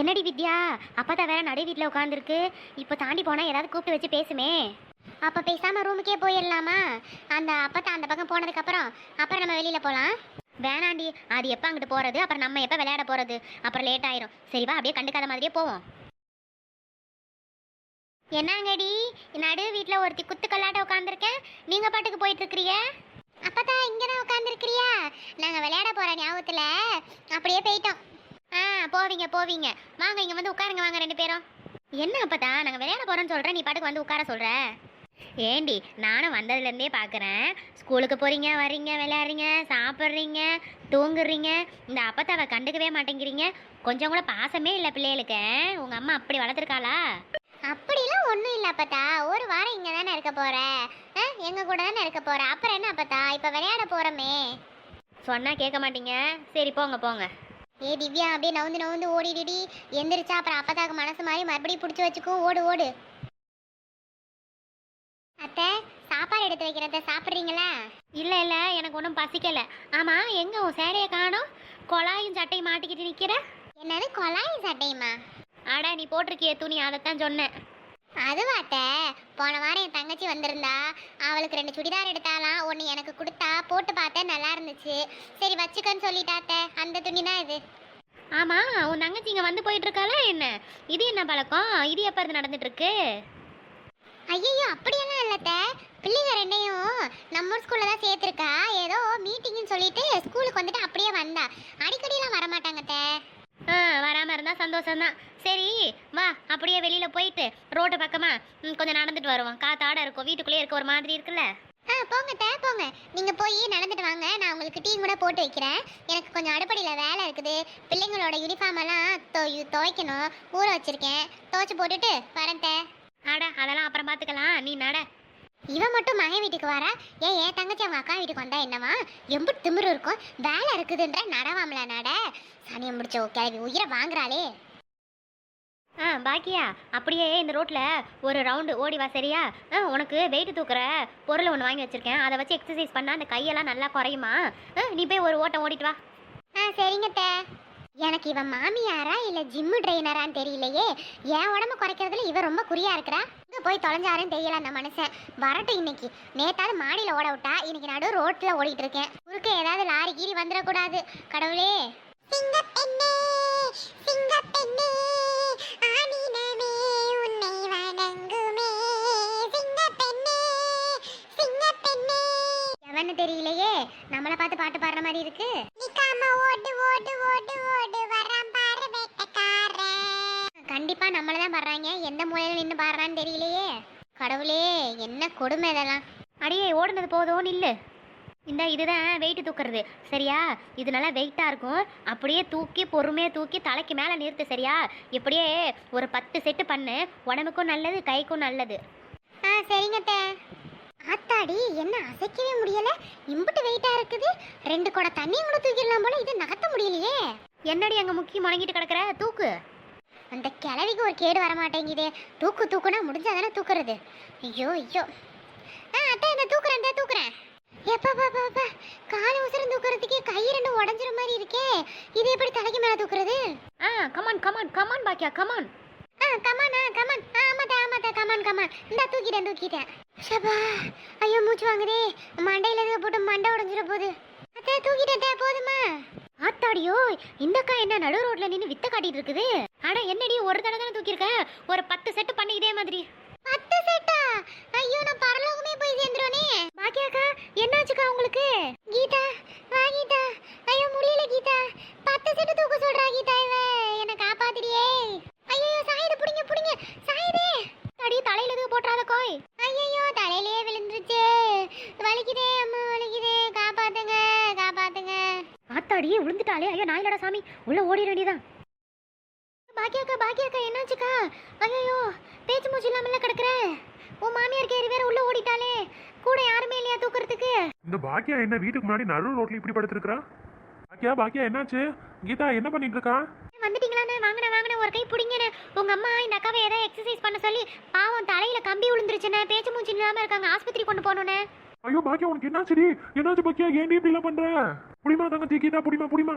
என்னடி வித்யா? அப்பதான் வேற நடு வீட்டில் உட்காந்துருக்கு இப்போ தாண்டி போனால் ஏதாவது கூப்பிட்டு வச்சு பேசுமே. அப்போ பேசாமல் ரூமுக்கே போயிடலாமா? அந்த அப்பத்தான் அந்த பக்கம் போனதுக்கப்புறம் அப்புறம் நம்ம வெளியில் போகலாம் வேணாண்டி அது எப்போ அங்கிட்டு போகிறது அப்புறம் நம்ம எப்போ விளையாட போகிறது அப்புறம் லேட் ஆயிரும். சரிவா அப்படியே கண்டுக்காத மாதிரியே போவோம். என்னங்கடி நடு வீட்டில் ஒருத்தி குத்துக்கல்லாட்ட உட்காந்துருக்கேன் நீங்கள் பாட்டுக்கு போயிட்டு இருக்கிறீங்க அப்பதான் இங்கே தான் உட்காந்துருக்கிறியா நாங்கள் விளையாட போகிற ஞாபகத்தில் அப்படியே போயிட்டோம். ஆ போவீங்க போவீங்க. வாங்க இங்கே வந்து உட்காருங்க வாங்க ரெண்டு பேரும். என்ன அப்பதான் நாங்கள் விளையாட போகிறோன்னு சொல்கிறேன் நீ பாட்டுக்கு வந்து உட்கார சொல்கிற ஏண்டி நானும் வந்ததுலேருந்தே பார்க்குறேன் ஸ்கூலுக்கு போகிறீங்க வர்றீங்க விளையாடுறீங்க சாப்பிட்றீங்க தூங்குறீங்க. இந்த அப்பத்தாவை கண்டுக்கவே மாட்டேங்கிறீங்க. கொஞ்சம் கூட பாசமே இல்லை பிள்ளைகளுக்கு. உங்கள் அம்மா அப்படி வளர்த்துருக்காளா? அப்படிலாம் ஒன்றும் இல்லை அப்பத்தா. ஒரு வாரம் இங்கே தானே இருக்க போகிற எங்கள் கூட தானே இருக்க போகிற அப்புறம் என்ன அப்பத்தா? இப்போ விளையாட போகிறோமே சொன்னால் கேட்க மாட்டீங்க. சரி போங்க போங்க. ஏ திவ்யா அப்படியே நவுந்து நவுந்து ஓடிடிடி. எந்திரிச்சா அப்புறம் அப்பதாக்கு மனசு மாதிரி மறுபடியும் பிடிச்சி வச்சுக்கோ ஓடு ஓடு. அத்தை சாப்பாடு எடுத்து வைக்கிறத சாப்பிட்றீங்களா? இல்லை இல்லை எனக்கு ஒன்றும் பசிக்கல. ஆமாம் எங்கே உன் சேலையை காணோம்? குழாயும் சட்டையும் மாட்டிக்கிட்டு நிற்கிற என்னது குழாயும் சட்டையுமா? அட நீ போட்டிருக்கிய துணி அதைத்தான் சொன்னேன். அதுவா அத்தை? போன வாரம் என் தங்கச்சி வந்திருந்தா அவளுக்கு ரெண்டு சுடிதார் எடுத்தாலாம் ஒன்று எனக்கு கொடுத்தா போட்டு பார்த்தேன் நல்லா இருந்துச்சு. சரி வச்சுக்கன்னு சொல்லிட்டா அத்தை. அந்த துணி தான் இது. ஆமா உன் தங்கச்சி இங்க வந்து போயிட்டு இருக்காளா என்ன? இது என்ன பழக்கம்? இது எப்ப இருந்து நடந்துட்டு இருக்கு ஐயோ அப்படியெல்லாம் இல்லத்த பிள்ளைங்க ரெண்டையும் நம்ம ஸ்கூல்ல தான் சேர்த்துருக்கா. ஏதோ மீட்டிங்னு சொல்லிட்டு ஸ்கூலுக்கு வந்துட்டு அப்படியே வந்தா. அடிக்கடிலாம் வர மாட்டாங்கத்த ஆ வராம இருந்தா சந்தோஷம்தான். சரி வா அப்படியே வெளியில போயிட்டு ரோட்டு பக்கமா ம், கொஞ்சம் நடந்துட்டு வருவோம். காத்தாட இருக்கும் வீட்டுக்குள்ளேயே இருக்க ஒரு மாதிரி இருக்குல்ல? போங்க தே போங்க. நீங்க போய் நடந்துட்டு வாங்க. நான் உங்களுக்கு டீ கூட போட்டு வைக்கிறேன். எனக்கு கொஞ்சம் அடுப்படியில் வேலை இருக்குது. பிள்ளைங்களோட யூனிஃபார்ம் எல்லாம் துவை- துவைக்கணும். ஊற வச்சிருக்கேன். துவைச்சு போட்டுட்டு வரேன் தே. அட அதெல்லாம் அப்புறம் பார்த்துக்கலாம் நீ நட. இவன் மட்டும் மகன் வீட்டுக்கு வரா? ஏன் ஏன் தங்கச்சி அவங்க அக்கா வீட்டுக்கு வந்தா என்னவா? எம்பு திமிரு இருக்கும். வேலை இருக்குதுன்ற நடவாமல நட. சனியை முடிச்ச கிளவி உயிரை வாங்குறாளே. ஆ பாக்கியா அப்படியே இந்த ரோட்டில் ஒரு ரவுண்டு ஓடி வா சரியா? ஆ உனக்கு வெயிட் தூக்குற பொருள் ஒன்று வாங்கி வச்சிருக்கேன். அதை வச்சு எக்ஸசைஸ் பண்ணால் அந்த கையெல்லாம் நல்லா குறையுமா? ஆ நீ போய் ஒரு ஓட்டம் ஓடிட்டு வா. ஆ சரிங்க எனக்கு இவன் மாமியாரா இல்ல ஜிம்மு ட்ரெயினரான்னு தெரியலையே? என் உடம்பு குறைக்கிறதுல இவன் ரொம்ப குறியா இருக்கிறா? இங்க போய் தொலைஞ்சாருன்னு தெரியல அந்த மனுஷன். வரட்டும் இன்னைக்கு. நேத்தாவது மாடியில ஓட விட்டா இன்னைக்கு நடு ரோட்ல ஓடிட்டு இருக்கேன். குறுக்க ஏதாவது லாரி கீரி வந்துடக்கூடாது. கடவுளே. கண்டிப்பா நம்மள தான் பாடுறாங்க எந்த மூலையில நின்னு பாடுறான்னு தெரியலையே. கடவுளே என்ன கொடுமை இதெல்லாம். அடியே ஓடுனது போதும் நில்லு. இந்த இதுதான் வெயிட் தூக்குறது. சரியா? இது நல்லா வெயிட்டாக இருக்கும். அப்படியே தூக்கி பொறுமையாக தூக்கி தலைக்கு மேலே நிறுத்து சரியா? இப்படியே ஒரு பத்து செட்டு பண்ணு. உடம்புக்கும் நல்லது கைக்கும் நல்லது. ஆ சரிங்க ஆத்தாடி என்ன அசைக்கவே முடியல. இம்புட்டு வெயிட்டா இருக்குது. ரெண்டு குட தண்ணியும் கூட தூக்கிடலாம் போல. இது நகர்த்த முடியலையே. என்னடி அங்க முக்கி முடங்கிட்டு கிடக்குற? தூக்கு. அந்த கிழவிக்கு ஒரு கேடு வர மாட்டேங்குதே தூக்கு தூக்குனா முடிஞ்சாதானே தூக்குறது. ஐயோ ஐயோ. ஆ அத்தை இந்த தூக்குறேன் இந்த தூக்குறேன். எப்பா பாப்பா பாப்பா காலை உசரம் தூக்குறதுக்கே கை ரெண்டு உடஞ்சிர மாதிரி இருக்கே. இது எப்படி தலைக்கு மேல தூக்குறது? ஆ come on come on come on Bakkiya come on ah come on ஆ கமான் ஆ ஆமாத்தா ஆமாத்தா கமான் கமான் இந்த தூக்கிட்டேன் தூக்கிட்டேன். ஷபா ஐயோ மூச்சு வாங்குதே. மண்டையில இருந்து போட்டு மண்டை உடைஞ்சிட போகுது அத்தை தூக்கிட்டே போதுமா? ஆத்தாடியோ இந்த அக்கா என்ன நடு ரோட்ல நின்னு வித்த காட்டிட்டு இருக்குது. அட என்னடி ஒரு தடவை தானே தூக்கியிருக்க? ஒரு பத்து செட்டு பண்ணி இதே மாதிரி. பத்து செட்டா ஐயோ நான் பரலோகமே போய் சேர்ந்துருவனே. பாக்கியாக்கா என்னாச்சுக்கா உங்களுக்கு? கீதா வா கீதா. ஐயோ முடியல கீதா. பத்து செட்டு தூக்க சொல்றா கீதா இவ. என்ன காப்பாத்திடியே ஐயோ சாயுது புடிங்க புடிங்க. சாயுதே. அடி தலையில எதுவும் போட்டுறாத கோய். ஐயோ தலையிலே விழுந்துருச்சு. வலிக்குதே அம்மா வலிக்குதே. காப்பாத்துங்க காப்பாத்துங்க. ஆத்தாடியே விழுந்துட்டாலே ஐயோ நாயிலடா சாமி. உள்ள ஓடிட வேண்டியதான் பாக்கியாக்கா என்னாச்சுக்கா? ஐயோ பேச்சு மூச்சு இல்லாமல கிடக்குற உன் மாமியார் கேரி வேற உள்ள ஓடிட்டாலே கூட யாருமே இல்லையா தூக்குறதுக்கு? இந்த பாக்கியா என்ன வீட்டுக்கு முன்னாடி நடு ரோட்ல இப்படி படுத்திருக்கா பாக்கியா பாக்கியா என்னாச்சு? கீதா என்ன பண்ணிட்டு இருக்கா? வந்துட்டீங்களாண்ணே? வாங்கின வாங்கின ஒரு கை பிடிங்கண்ணே. உங்க அம்மா இந்த அக்காவை ஏதாவது எக்ஸசைஸ் பண்ண சொல்லி பாவம் தலையில கம்பி விழுந்துருச்சுண்ணே. பேச்சு மூச்சு இல்லாம இருக்காங்க. ஆஸ்பத்திரி கொண்டு போகணுண்ணே. ஐயோ பாக்கியா உனக்கு என்னாச்சுடி? என்னாச்சு பாக்கியா? ஏன்டி இப்படி எல்லாம் பண்ற? புடிமா தங்கச்சி கீதா புடிமா புடிமா.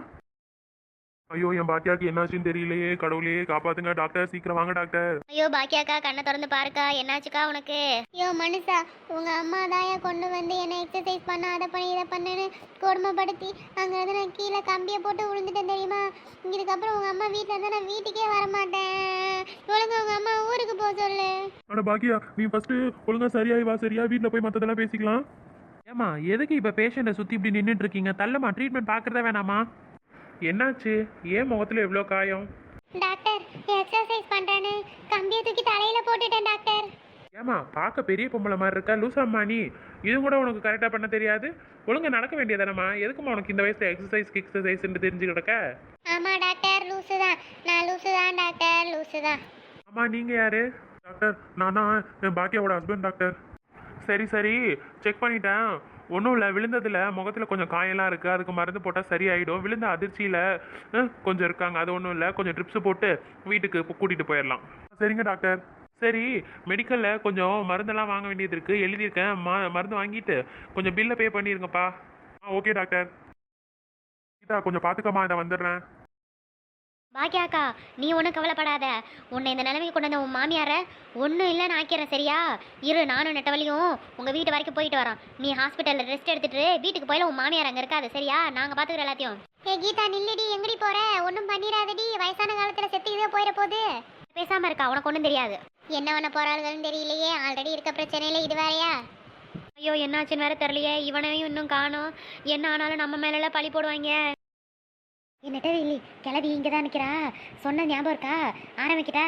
ஐயோ என் பாக்கியாக்கு என்னாச்சுன்னு தெரியலையே. கடவுளே காப்பாத்துங்க டாக்டர். சீக்கிரம் வாங்க டாக்டர். ஐயோ பாக்கியாக்கா கண்ணை திறந்து பாருக்கா. என்னாச்சுக்கா உனக்கு? ஐயோ மனுஷா உங்க அம்மா தாயா கொண்டு வந்து என்ன எக்ஸசைஸ் பண்ண அதை பண்ணி இதை பண்ணுன்னு கொடுமைப்படுத்தி அங்கிருந்து நான் கீழே கம்பியை போட்டு விழுந்துட்டேன் தெரியுமா? இதுக்கப்புறம் உங்க அம்மா வீட்டில் இருந்தா நான் வீட்டுக்கே வர மாட்டேன் ஒழுங்கா உங்க அம்மா ஊருக்கு போக சொல்லு. அட பாக்கியா நீ ஃபர்ஸ்ட் ஒழுங்கா சரியாய் வா சரியா. வீட்டில் போய் மற்றதெல்லாம் பேசிக்கலாம். ஏமா எதுக்கு இப்போ பேஷண்ட்டை சுற்றி இப்படி நின்றுட்டு இருக்கீங்க? தள்ளமா ட்ரீட்மெண்ட் பார்க்குறதா வேணாமா என்னாச்சு? ஏன் முகத்துல எவ்வளோ காயம்? டாக்டர் எக்ஸசைஸ் பண்றேன்னு கம்பியை தூக்கி தலையில போட்டுட்டேன் டாக்டர். ஏமா பார்க்க பெரிய பொம்பளை மாதிரி இருக்கா? லூசாம்மா நீ. இது கூட உனக்கு கரெக்டாக பண்ண தெரியாது. ஒழுங்கா நடக்க வேண்டியதானம்மா எதுக்குமா உனக்கு இந்த வயசுல எக்ஸசைஸ் எக்ஸசைஸ்ன்னு தெரிஞ்சு கிடக்க? ஆமா டாக்டர் லூசு தான் நான் லூசு தான் டாக்டர் லூசு தான் அம்மா நீங்கள் யாரு? டாக்டர் நான் தான் என் பாக்கியாவோட ஹஸ்பண்ட் டாக்டர். சரி சரி செக் பண்ணிட்டேன். ஒன்றும் இல்லை விழுந்ததில் முகத்தில் கொஞ்சம் காயெல்லாம் இருக்குது அதுக்கு மருந்து போட்டால் சரியாயிடும். விழுந்த அதிர்ச்சியில் கொஞ்சம் இருக்காங்க. அது ஒன்றும் இல்லை. கொஞ்சம் ட்ரிப்ஸ் போட்டு வீட்டுக்கு கூட்டிகிட்டு போயிடலாம். சரிங்க டாக்டர் சரி மெடிக்கலில் கொஞ்சம் மருந்தெல்லாம் வாங்க வேண்டியது இருக்குது எழுதியிருக்கேன். மா மருந்து வாங்கிட்டு கொஞ்சம் பில்லை பே பண்ணிடுங்கப்பா ஆ ஓகே டாக்டர் கீதா கொஞ்சம் பார்த்துக்கம்மா. இதை வந்துடுறேன். பாக்கியாக்கா நீ ஒன்றும் கவலைப்படாத. உன்னை இந்த நிலைமைக்கு கொண்டு வந்த உன் மாமியார ஒன்றும் இல்லைன்னு ஆக்கிறேன் சரியா? இரு நானும் நெட்டவழியும் உங்கள் வீட்டு வரைக்கும் போயிட்டு வரோம். நீ ஹாஸ்பிட்டலில் ரெஸ்ட் எடுத்துட்டு வீட்டுக்கு போயில உன் மாமியார் அங்கே இருக்காது சரியா? நாங்கள் பார்த்துக்கிறோம் எல்லாத்தையும். ஏ கீதா நில்லுடி எங்கடி போற? ஒன்றும் பண்ணிடாதடி. வயசான காலத்தில் செத்து இதே போயிட போகுது பேசாமல் இருக்கா உனக்கு ஒன்றும் தெரியாது. என்ன பண்ண போறாள்கள்னு தெரியலையே. ஆல்ரெடி இருக்க பிரச்சனையில இது வேறையா? ஐயோ என்னாச்சுன்னு வேற தெரியலையே. இவனையும் இன்னும் காணோம். என்ன ஆனாலும் நம்ம மேலெல்லாம் பழி போடுவாங்க நெட்டவேலி கிளவி இங்கே தான் நிற்கிறா சொன்ன ஞாபகம் இருக்கா? ஆரம்பிக்கிட்டா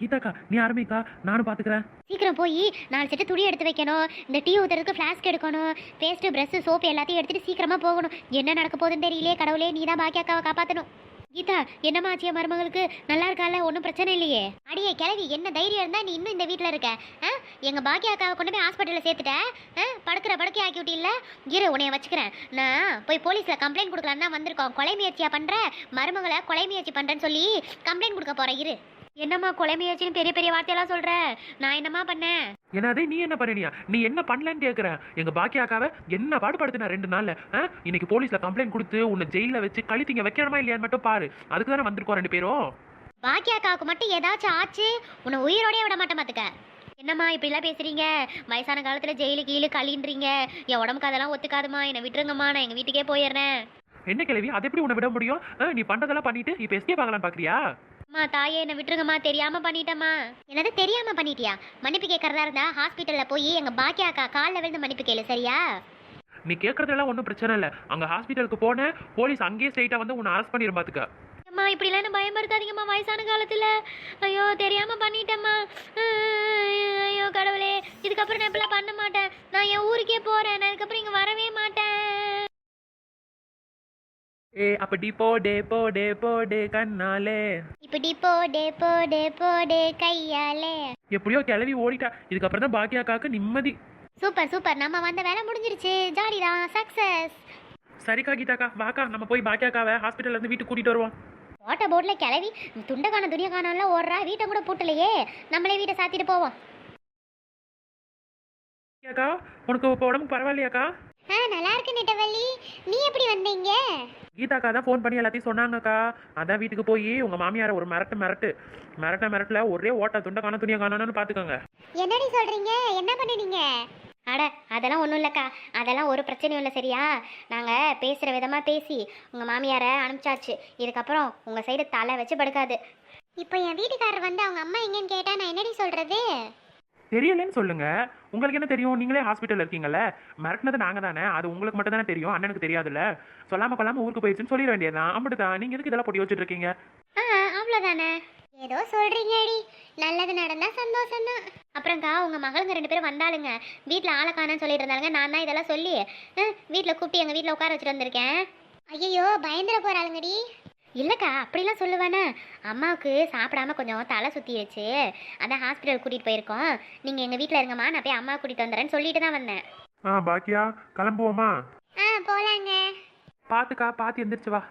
கீதாக்கா நீ ஆரம்பிக்கா. நானும் பார்த்துக்கிறேன் சீக்கிரம் போய் நாலு செட்டு துணி எடுத்து வைக்கணும். இந்த டீ ஊற்றுறதுக்கு ஃப்ளாஸ்க் எடுக்கணும். பேஸ்ட்டு ப்ரெஷ்ஷு சோப்பு எல்லாத்தையும் எடுத்துட்டு சீக்கிரமாக போகணும். என்ன நடக்க போகுதுன்னு தெரியலையே கடவுளே நீ தான் பாக்கி அக்காவை காப்பாற்றணும் கீதா என்னம்மா ஆச்சியா மருமகளுக்கு? நல்லா இருக்கால ஒன்றும் பிரச்சனை இல்லையே. அடியே கிழவி என்ன தைரியம் இருந்தால் நீ இன்னும் இந்த வீட்டில் இருக்க? ஆ? எங்கள் பாக்கிய அக்காவை கொண்டு போய் ஹாஸ்பிட்டலில் சேர்த்துட்டேன் ஆ? படுக்கிற படுக்கை ஆக்கி விட்டில்ல? இரு உன்னைய வச்சுக்கிறேன். நான் போய் போலீஸில் கம்ப்ளைண்ட் கொடுக்கலான்னு தான் வந்திருக்கோம். கொலை முயற்சியா பண்ணுற மருமகளை கொலை முயற்சி பண்ணுறேன்னு சொல்லி கம்ப்ளைண்ட் கொடுக்க போகிறேன் இரு. என்னம்மா கொலை முயற்சின்னு பெரிய பெரிய வார்த்தையெல்லாம் சொல்கிற நான் என்னம்மா பண்ணேன்? என்னது நீ என்ன பண்ணினியா? நீ என்ன பண்ணலன்னு கேட்குறேன் எங்க பாக்கியாக்காவை என்ன பாடுபடுத்தின ரெண்டு நாள்ல? இன்னைக்கு போலீஸ்ல கம்ப்ளைண்ட் கொடுத்து உன்னை ஜெயில வச்சு கழித்தீங்க வைக்கணுமா இல்லையான்னு மட்டும் பாரு. அதுக்கு தானே வந்திருக்கோம் ரெண்டு பேரும். பாக்கியாக்காவுக்கு மட்டும் ஏதாச்சும் ஆச்சு? உன்னை உயிரோடயே விட மாட்டேன் பார்த்துக்க என்னம்மா இப்படிலாம் பேசுறீங்க? வயசான காலத்தில் ஜெயிலு கீழு களின்றீங்க என் உடம்புக்கு அதெல்லாம் ஒத்துக்காதுமா என்னை விட்டுருங்கம்மா. நான் எங்கள் வீட்டுக்கே போயிடுறேன். என்ன கிழவி? அது எப்படி உன்னை விட முடியும்? நீ பண்றதெல்லாம் பண்ணிட்டு இப்போ எஸ்கேப் ஆகலான்னு பாக்குறியா? அம்மா தாயே என்னை விட்டுருங்கம்மா. தெரியாம பண்ணிட்டேம்மா. என்னது தெரியாம பண்ணிட்டியா? மன்னிப்பு கேட்கறதா இருந்தா ஹாஸ்பிட்டல்ல போய் எங்க பாக்கியாக்கா காலில் விழுந்து மன்னிப்பு கேளு சரியா? நீ கேட்கறதெல்லாம் ஒன்றும் பிரச்சனை இல்லை. அங்க ஹாஸ்பிட்டலுக்கு போன போலீஸ் அங்கேயே ஸ்ட்ரைட்டா வந்து உன்னை அரெஸ்ட் பண்ணிடும் பாத்துக்க. அம்மா இப்படிலாம் என்ன பயன்படுத்தாதீங்கம்மா வயசான காலத்துல. ஐயோ தெரியாம பண்ணிட்டேம்மா. ஐயோ கடவுளே. இதுக்கப்புறம் நான் இப்படிலாம் பண்ண மாட்டேன். நான் என் ஊருக்கே போறேன். நான் இதுக்கப்புறம் இங்க வரவே மாட்டேன். ஏ அப்படி போடே போடே போடே கண்ணாலே. இப்படி போடு போடு போடு கையாலே. எப்படியோ கிளவி ஓடிட்டா. இதுக்கப்புறம் தான் பாக்கியாக்காக்கு நிம்மதி. Super super. நம்ம வந்த வேலை முடிஞ்சிருச்சு. ஜாலி தான். சக்சஸ். சரிக்கா கீதாக்கா. வாக்கா நம்ம போய் பாக்கியாக்காவை ஹாஸ்பிட்டல்ல இருந்து வீட்டுக்கு கூட்டிட்டு வருவோம். ஓட்ட போட்டில் கிளவி துண்டை காண துணியை காணலாம் ஓடுறா. வீட்டை கூட பூட்டலையே. நம்மளே வீட்டை சாத்திட்டு போவோம். அக்கா உனக்கு இப்போ உடம்பு பரவாயில்லையாக்கா? ஆ நல்லா இருக்கு நெட்டவள்ளி. நீ எப்படி வந்தீங்க? கீதாக்கா தான் ஃபோன் பண்ணி எல்லாத்தையும் சொன்னாங்கக்கா. அதான் வீட்டுக்கு போய் உங்க மாமியாரை ஒரு மிரட்டு மிரட்டு. மிரட்ட மிரட்டல ஒரே ஓட்ட துண்டை காண துணியை காணணும்னு பார்த்துக்கோங்க. என்னடி சொல்றீங்க? என்ன பண்ணுனீங்க? அட அதெல்லாம் ஒன்றும் இல்லைக்கா. அதெல்லாம் ஒரு பிரச்சனையும் இல்லை சரியா? நாங்கள் பேசுகிற விதமாக பேசி உங்கள் மாமியாரை அனுப்பிச்சாச்சு. இதுக்கப்புறம் உங்கள் சைடு தலை வச்சு படுக்காது. இப்போ என் வீட்டுக்காரர் வந்து அவங்க அம்மா எங்கன்னு கேட்டால் நான் என்னடி சொல்கிறது தெரியலன்னு சொல்லுங்க. உங்களுக்கு என்ன தெரியும்? நீங்களே ஹாஸ்பிட்டல் இருக்கீங்கல்ல. மிரட்டினது நாங்க தானே. அது உங்களுக்கு மட்டும் தானே தெரியும். அண்ணனுக்கு தெரியாதுல்ல. சொல்லாம கொள்ளாம ஊருக்கு போயிடுச்சுன்னு சொல்லிட வேண்டியதுதான். அப்படிதான் நீங்க எதுக்கு இதெல்லாம் பொடி வச்சுட்டு இருக்கீங்க? அவ்வளவுதானே. ஏதோ ஏதோ சொல்கிறீங்கடி நல்லது நடந்தா சந்தோஷம்தான். அப்புறம்க்கா உங்கள் மகளுங்க ரெண்டு பேரும் வந்தாளுங்க. வீட்டில் ஆளை காணன்னு சொல்லிட்டு இருந்தாலுங்க நான் தான் இதெல்லாம் சொல்லி வீட்டில் கூப்பிட்டு எங்கள் வீட்டில் உட்கார வச்சுட்டு வந்திருக்கேன். ஐயோ பயந்துட போகிறாளுங்கடி இல்லைக்கா அப்படிலாம் சொல்லுவேனே. அம்மாவுக்கு சாப்பிடாம கொஞ்சம் தலை சுற்றிடுச்சு அதான் ஹாஸ்பிட்டல் கூட்டிகிட்டு போயிருக்கோம். நீங்கள் எங்கள் வீட்டில் இருங்கம்மா நான் போய் அம்மா கூட்டிகிட்டு வந்துடுறேன்னு சொல்லிட்டு தான் வந்தேன். ஆ பாக்கியா கிளம்புவோமா? ஆ போகலாங்க பாத்துக்கா பாத்து எந்திரிச்சு வா.